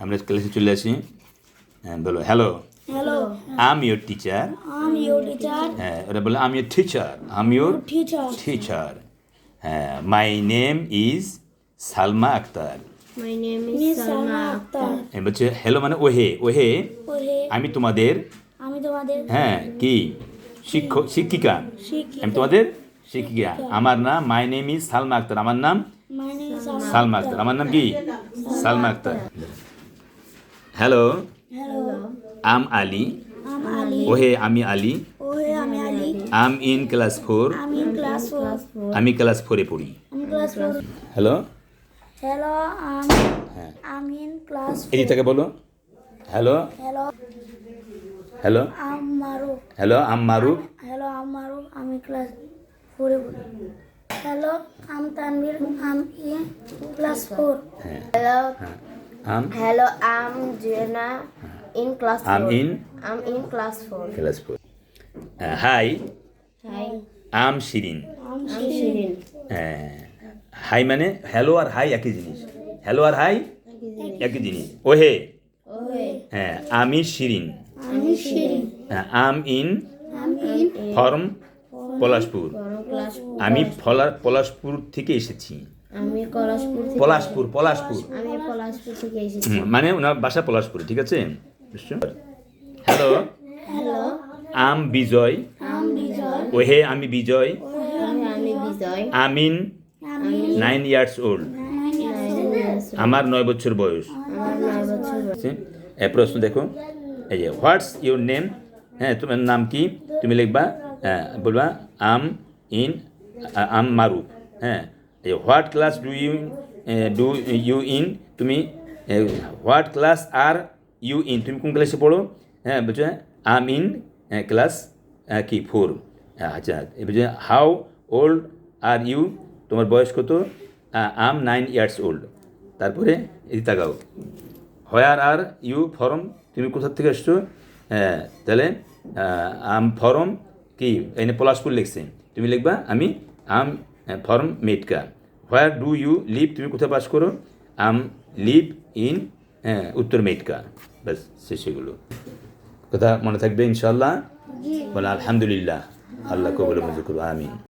আমরা ক্লাসে চলে আসি। হ্যাঁ বলো hello Hello, I'm your teacher your teacher. হ্যাঁ ওরা বলে I'm your teacher I'm your Teacher. Teacher হ্যাঁ my name is Salma Akhtar. Akhtar. বলছে হ্যালো মানে ওহে ওহে। ওহে। আমি তোমাদের আমি তোমাদের হ্যাঁ কি? শিক্ষক শিক্ষিকা। আমি তোমাদের শিক্ষিকা। আমার নাম my name is Salma Akhtar আমার নাম. সালমা আক্তার আমার নাম কি? Salma Akhtar hello I'm Ali. ওহে আমি আলী আমি ইন ক্লাস ফোর আমি ক্লাস ফোর পড়ি হ্যালো হ্যালো আম হ্যাঁ। আমি ইন ক্লাস থেকে বলো। Hello hello hello I'm Maruf hello I'm Maruf hello I'm Maruf আমি ক্লাস ফোরে পড়ি hello I'm Tanvir I'm in class four হ্যাঁ। Hello, I'm hello. I'm Jenna in class I'm four. in? I'm in class four. Class four hi Hi, I'm Shirin I'm I'm Shirin. Hi মানে hello আর hi একই জিনিস hello আর hi একই জিনিস ওহে Okay. হ্যাঁ আমি শিরিন আমি শিরিন হ্যাঁ, আম ইন আমি in from Palashpur From class four. আমি ফলা পলাশপুর থেকে এসেছি আমি পলাশপুর পলাশপুর পলাশপুর। আমি পলাশপুর থেকে এসেছি। মানে ওনার বাসা পলাশপুর ঠিক আছে? Hello? Hello. I'm Bijoy. I'm Bijoy. ওহে আমি বিজয়। আমি বিজয়। আমিন। Nine years old. আমার নয় বছর বয়স। প্রশ্ন দেখো। এই যে হোয়াটস ইউর নেম? হ্যাঁ তোমার নাম কি? তুমি লিখবা হ্যাঁ বলবা আম ইন আম মারুফ। হ্যাঁ what class do you do you in? তুমি what class are you in? তুমি কোন ক্লাসে পড়ো? হ্যাঁ বলছো আম ইন ক্লাস কি ফোর আচ্ছা এ, বলছে হাউ ওল্ড আর ইউ তোমার বয়স কত? আম নাইন ইয়ার্স ওল্ড তারপরে এদি তাকাও। হোয়ার আর ইউ ফরম তুমি কোথা থেকে এসছো হ্যাঁ তাহলে আম ফরম কি, এনে পলাশপুর লিখছে। তুমি লিখবা, আমি আম ফরম মেটকা হোয়ার ডু ইউ লিভ তুমি কোথায় বাস করো? আম লিভ ইন হ্যাঁ উত্তর মেটকা ব্যাস সে সেগুলো কথা মনে থাকবে ইনশাল্লাহ বলে আলহামদুলিল্লাহ। আল্লাহ কবুল মঞ্জুর করব আমিন।